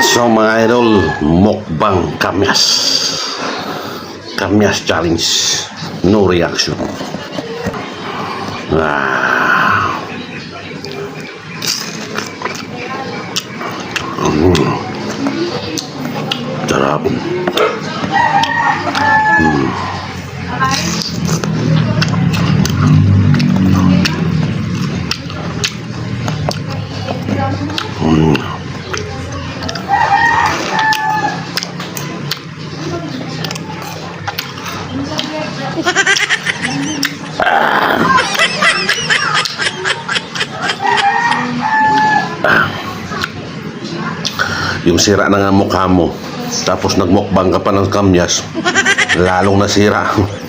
So mga idol, mukbang kamyas. Kamyas challenge. No reaction. Ah. Mm. Sarap. Yung sira na nga mukha mo. Tapos nagmukbang ka pa ng kamyas. Lalong nasira.